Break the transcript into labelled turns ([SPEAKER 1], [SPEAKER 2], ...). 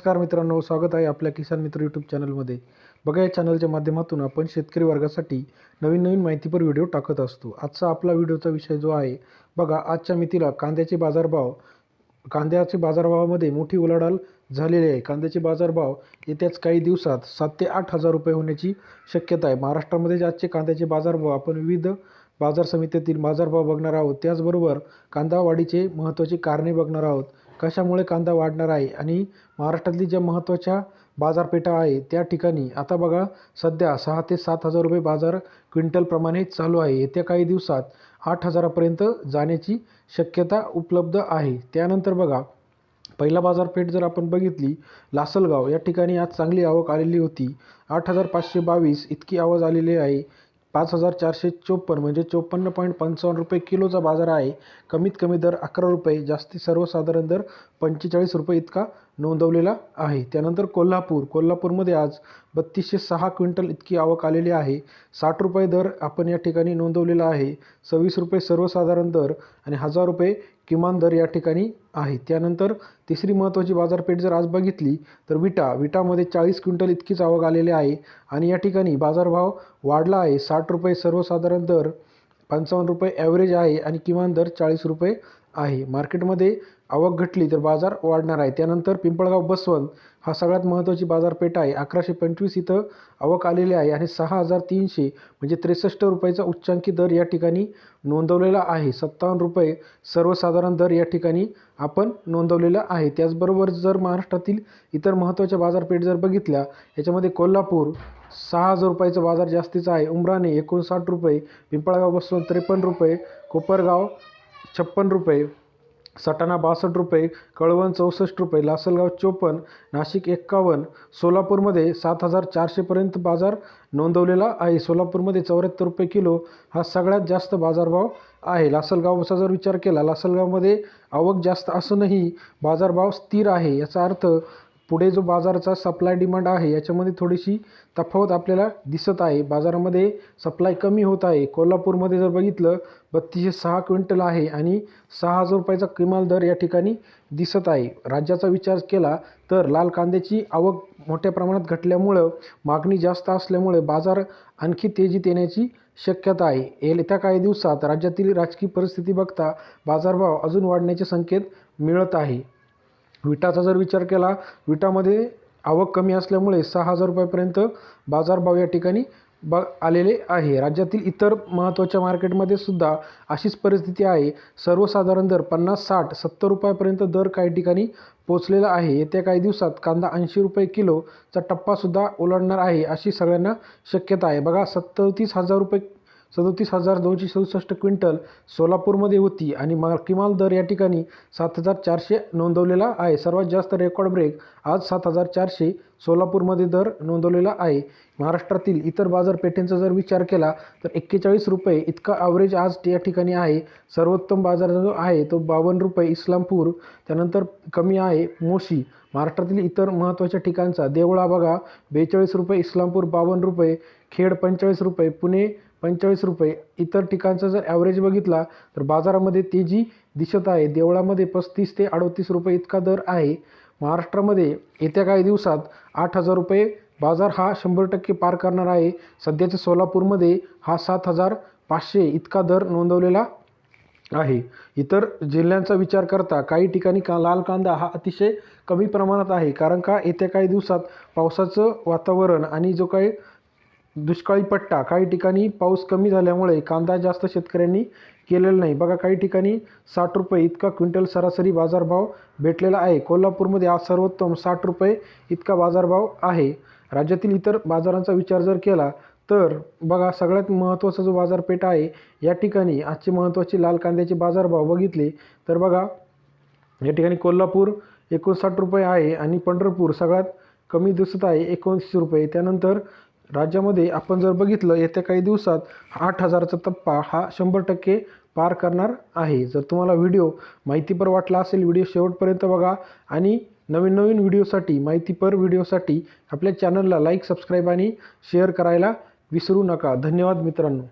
[SPEAKER 1] नमस्कार मित्रांनो स्वागत आहे आपल्या किसान मित्र यूट्यूब चॅनलमध्ये बघा या चॅनलच्या माध्यमातून आपण शेतकरी वर्गासाठी नवीन नवीन माहितीपर व्हिडिओ टाकत असतो. आजचा आपला व्हिडिओचा विषय जो आहे बघा आजच्या मितीला कांद्याचे बाजारभाव कांद्याचे बाजारभावामध्ये मोठी उलाढाल झालेली आहे. कांद्याचे बाजारभाव येत्याच काही दिवसात सात ते आठ हजार रुपये होण्याची शक्यता आहे. महाराष्ट्रामध्ये आजचे कांद्याचे बाजारभाव आपण विविध बाजार समित्यातील बाजारभाव बघणार आहोत. त्याचबरोबर कांदा वाढीचे महत्त्वाची कारणे बघणार आहोत. कशामुळे कांदा वाढणार आहे आणि महाराष्ट्रातली ज्या महत्त्वाच्या बाजारपेठा आहे त्या ठिकाणी आता बघा सध्या सहा ते सात हजार रुपये बाजार क्विंटलप्रमाणे चालू आहे. येत्या काही दिवसात आठ हजारापर्यंत जाण्याची शक्यता उपलब्ध आहे. त्यानंतर बघा पहिला बाजारपेठ जर आपण बघितली लासलगाव या ठिकाणी आज चांगली आवक आलेली होती. आठ हजार पाचशे बावीस इतकी आवक आलेली आहे. पाच हजार चारशे चोपन्न म्हणजे चोपन्न पॉईंट पंचावन्न रुपये किलोचा बाजार आहे. कमीत कमी दर अकरा रुपये जास्ती सर्वसाधारण दर पंचेचाळीस रुपये इतका नोंदवलेला आहे. त्यानंतर कोल्हापूर. कोल्हापूरमध्ये आज बत्तीसशे सहा क्विंटल इतकी आवक आलेली आहे. साठ रुपये दर आपण या ठिकाणी नोंदवलेला आहे. सव्वीस रुपये सर्वसाधारण दर आणि हजार रुपये किमान दर या ठिकाणी आहे. त्यानंतर तिसरी महत्त्वाची बाजारपेठ जर आज बघितली तर विटा. विटामध्ये चाळीस क्विंटल इतकीच आवक आलेली आहे आणि या ठिकाणी बाजारभाव वाढला आहे. साठ रुपये सर्वसाधारण दर पंचावन्न रुपये ॲव्हरेज आहे आणि किमान दर चाळीस रुपये आहे. मार्केटमध्ये आवक घटली तर बाजार वाढणार आहे. त्यानंतर पिंपळगाव बसवंत हा सगळ्यात महत्त्वाची बाजारपेठ आहे. अकराशे पंचवीस इथं आवक आलेली आहे आणि सहा हजार तीनशे म्हणजे त्रेसष्ट रुपयाचा उच्चांकी दर या ठिकाणी नोंदवलेला आहे. सत्तावन्न रुपये सर्वसाधारण दर या ठिकाणी आपण नोंदवलेला आहे. त्याचबरोबर जर महाराष्ट्रातील इतर महत्त्वाच्या बाजारपेठ जर बघितल्या याच्यामध्ये कोल्हापूर सहा हजार रुपयाचा बाजार जास्तीचा आहे. उमराणे एकोणसाठ रुपये पिंपळगाव बसवंत त्रेपन्न रुपये कोपरगाव छप्पन रुपये सटाणा बासष्ट रुपये कळवण चौसष्ट रुपये लासलगाव चोपन्न नाशिक एक्कावन्न सोलापूरमध्ये सात हजार चारशेपर्यंत बाजार नोंदवलेला आहे. सोलापूरमध्ये चौऱ्याहत्तर रुपये किलो हा सगळ्यात जास्त बाजारभाव आहे. लासलगावचा जर विचार केला लासलगावमध्ये आवक जास्त असूनही बाजारभाव स्थिर आहे याचा अर्थ पुढे जो बाजाराचा सप्लाय डिमांड आहे याच्यामध्ये थोडीशी तफावत आपल्याला दिसत आहे. बाजारामध्ये सप्लाय कमी होत आहे. कोल्हापूरमध्ये जर बघितलं बत्तीसशे सहा क्विंटल आहे आणि सहा हजार रुपयाचा किमान दर या ठिकाणी दिसत आहे. राज्याचा विचार केला तर लाल कांद्याची आवक मोठ्या प्रमाणात घटल्यामुळं मागणी जास्त असल्यामुळे बाजार आणखी तेजीत येण्याची शक्यता आहे. येत्या काही दिवसात राज्यातील राजकीय परिस्थिती बघता बाजारभाव अजून वाढण्याचे संकेत मिळत आहे. विटाचा जर विचार केला विटामध्ये आवक कमी असल्यामुळे सहा हजार रुपयापर्यंत बाजारभाव या ठिकाणी ब आलेले आहे. राज्यातील इतर महत्त्वाच्या मार्केटमध्ये सुद्धा अशीच परिस्थिती आहे. सर्वसाधारण दर पन्नास साठ सत्तर रुपयापर्यंत दर काही ठिकाणी पोचलेला आहे. येत्या काही दिवसात कांदा ऐंशी रुपये किलोचा टप्पासुद्धा ओलांडणार आहे अशी सगळ्यांना शक्यता आहे. बघा सत्ततीस हजार रुपये सदोतीस हजार दोनशे सदुसष्ट क्विंटल सोलापूरमध्ये होती आणि मा किमान दर या ठिकाणी सात हजार चारशे नोंदवलेला आहे. सर्वात जास्त रेकॉर्ड ब्रेक आज सात हजार चारशे सोलापूरमध्ये दर नोंदवलेला आहे. महाराष्ट्रातील इतर बाजारपेठेंचा जर विचार केला तर एक्केचाळीस रुपये इतका ॲव्हरेज आज या ठिकाणी आहे. सर्वोत्तम बाजार जो आहे तो बावन्न रुपये इस्लामपूर त्यानंतर कमी आहे मोशी. महाराष्ट्रातील इतर महत्त्वाच्या ठिकाणचा देवळा बघा बेचाळीस रुपये इस्लामपूर बावन्न रुपये खेड पंचेचाळीस रुपये पुणे पंचेचाळीस रुपये. इतर ठिकाणचा जर ॲव्हरेज बघितला तर बाजारामध्ये तेजी दिसत आहे देवळामध्ये पस्तीस ते अडतीस रुपये इतका दर आहे. महाराष्ट्रामध्ये येत्या काही दिवसात आठ हजार रुपये बाजार हा शंभर टक्के पार करणार आहे. सध्याच्या सोलापूरमध्ये हा सात हजार पाचशे इतका दर नोंदवलेला आहे. इतर जिल्ह्यांचा विचार करता काही ठिकाणी का लाल कांदा हा अतिशय कमी प्रमाणात आहे. कारण का येत्या काही दिवसात पावसाचं वातावरण आणि जो काही दुष्काळी पट्टा. काही ठिकाणी पाऊस कमी झाल्यामुळे कांदा जास्त शेतकऱ्यांनी केलेला नाही. बघा काही ठिकाणी साठ रुपये इतका क्विंटल सरासरी बाजारभाव भेटलेला आहे. कोल्हापूरमध्ये आज सर्वोत्तम साठ रुपये इतका बाजारभाव आहे. राज्यातील इतर बाजारांचा विचार जर केला तर बघा सगळ्यात महत्त्वाचा जो बाजारपेठ आहे या ठिकाणी आजचे महत्त्वाचे लाल कांद्याचे बाजारभाव बघितले तर बघा या ठिकाणी कोल्हापूर एकोणसाठ रुपये आहे आणि पंढरपूर सगळ्यात कमी दिसत आहे एकोणतीस रुपये. त्यानंतर राज्यामध्ये आपण जर बघितलं येत्या काही दिवसात आठ हजाराचा टप्पा हा शंभर टक्के पार करणार आहे. जर तुम्हाला व्हिडिओ माहितीपर वाटला असेल व्हिडिओ शेवटपर्यंत बघा आणि नवीन नवीन व्हिडिओसाठी माहितीपर व्हिडिओसाठी आपल्या चॅनलला लाईक सबस्क्राईब आणि शेअर करायला विसरू नका. धन्यवाद मित्रांनो.